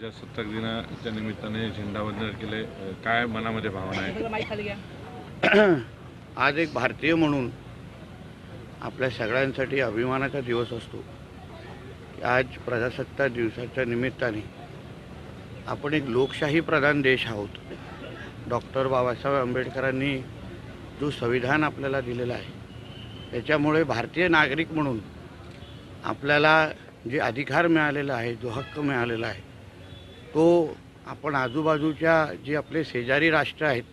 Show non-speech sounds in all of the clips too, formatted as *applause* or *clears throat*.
प्रजासत्ताक दिनाच्या निमित्ताने झेंडावंदन केले. काय मनामध्ये भावना आहे? *clears throat* आज एक भारतीय म्हणून आपल्या सगळ्यांसाठी अभिमानाचा दिवस असतो. की आज प्रजासत्ताक दिवसाच्या निमित्ताने आपण एक लोकशाही प्रधान देश आहोत. डॉक्टर बाबासाहेब आंबेडकरांनी जो संविधान आपल्याला दिलेला आहे त्याच्यामुळे भारतीय नागरिक म्हणून आपल्याला जे अधिकार मिळालेला आहे जो हक्क मिळालेला आहे तो आपण आजूबाजूच्या जे आपले शेजारी राष्ट्र आहेत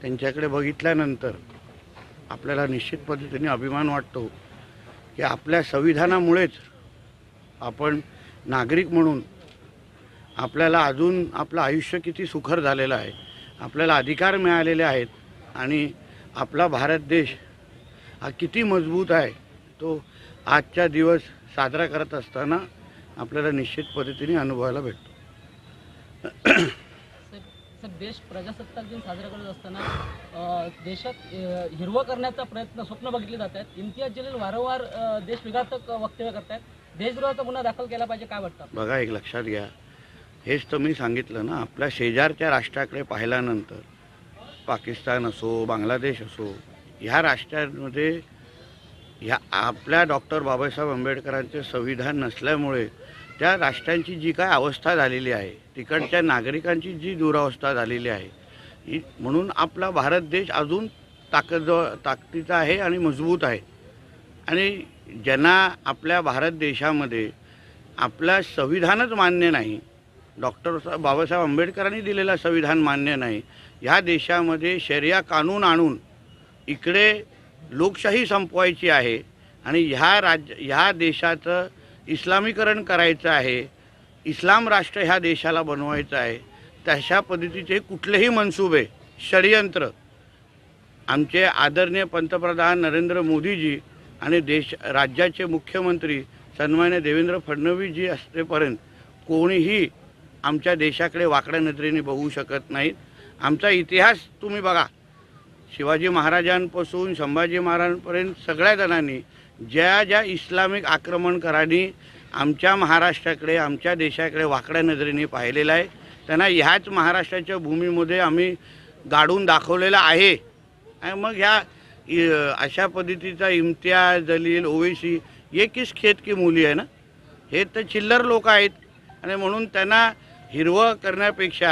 त्यांच्याकडे बघितल्यानंतर आपल्याला निश्चित पद्धतीने अभिमान वाटतो की आपल्या संविधानामुळेच आपण नागरिक म्हणून आपल्याला अजून आपलं आयुष्य किती सुखर झालेलं आहे आपल्याला अधिकार मिळालेले आहेत आणि आपला भारत देश हा किती मजबूत आहे तो आजचा दिवस साजरा करत असताना आपल्याला निश्चित पद्धतीने अनुभवायला भेटतो. देश प्रजासत्ताक दिन साजरा करत असताना देशात हिरवं करण्याचा प्रयत्न स्वप्न बघितले जात आहेत. इम्तियाज जलील वारंवार अ, देश विघातक वक्तव्य करतायत देशद्रोहाचा गुन्हा दाखल केला पाहिजे काय वाटतं? बघा एक लक्षात घ्या. हेच तर मी सांगितलं ना आपल्या शेजारच्या राष्ट्राकडे पाहिल्यानंतर पाकिस्तान असो बांगलादेश असो ह्या राष्ट्रांमध्ये ह्या आपल्या डॉक्टर बाबासाहेब आंबेडकरांचे संविधान नसल्यामुळे त्या राष्ट्रांची जी काय अवस्था झालेली आहे तिकडच्या नागरिकांची जी दुरावस्था झालेली आहे म्हणून आपला भारत देश अजून ताकद ताकदीचा आहे आणि मजबूत आहे. आणि ज्यांना आपल्या भारत देशामध्ये आपला संविधानच मान्य नाही डॉक्टर बाबासाहेब आंबेडकरांनी दिलेला संविधान मान्य नाही ह्या देशामध्ये शर्या कानून आणून इकडे लोकशाही संपवायची आहे आणि ह्या राज्य ह्या देशाचं इस्लामीकरण करायचं आहे इस्लाम राष्ट्र ह्या देशाला बनवायचं आहे तशा पद्धतीचे कुठलेही मनसुबे षडयंत्र. आमचे आदरणीय पंतप्रधान नरेंद्र मोदीजी आणि देश राज्याचे मुख्यमंत्री सन्मान्य देवेंद्र फडणवीसजी असतेपर्यंत कोणीही आमच्या देशाकडे वाकड्या नजरेने बघू शकत नाहीत. आमचा इतिहास तुम्ही बघा. शिवाजी महाराजांपासून संभाजी महाराजांपर्यंत सगळ्या जणांनी ज्या ज्या इस्लामिक आक्रमणकारांनी आमच्या महाराष्ट्राकडे आमच्या देशाकडे वाकड्या नजरेने पाहिलेलं आहे त्यांना ह्याच महाराष्ट्राच्या भूमीमध्ये आम्ही गाडून दाखवलेलं आहे. आणि मग ह्या अशा पद्धतीचा इम्तियाज दलील ओवेसी हे किस खेत की मुली आहे ना? हे तर चिल्लर लोक आहेत. आणि म्हणून त्यांना हिरवं करण्यापेक्षा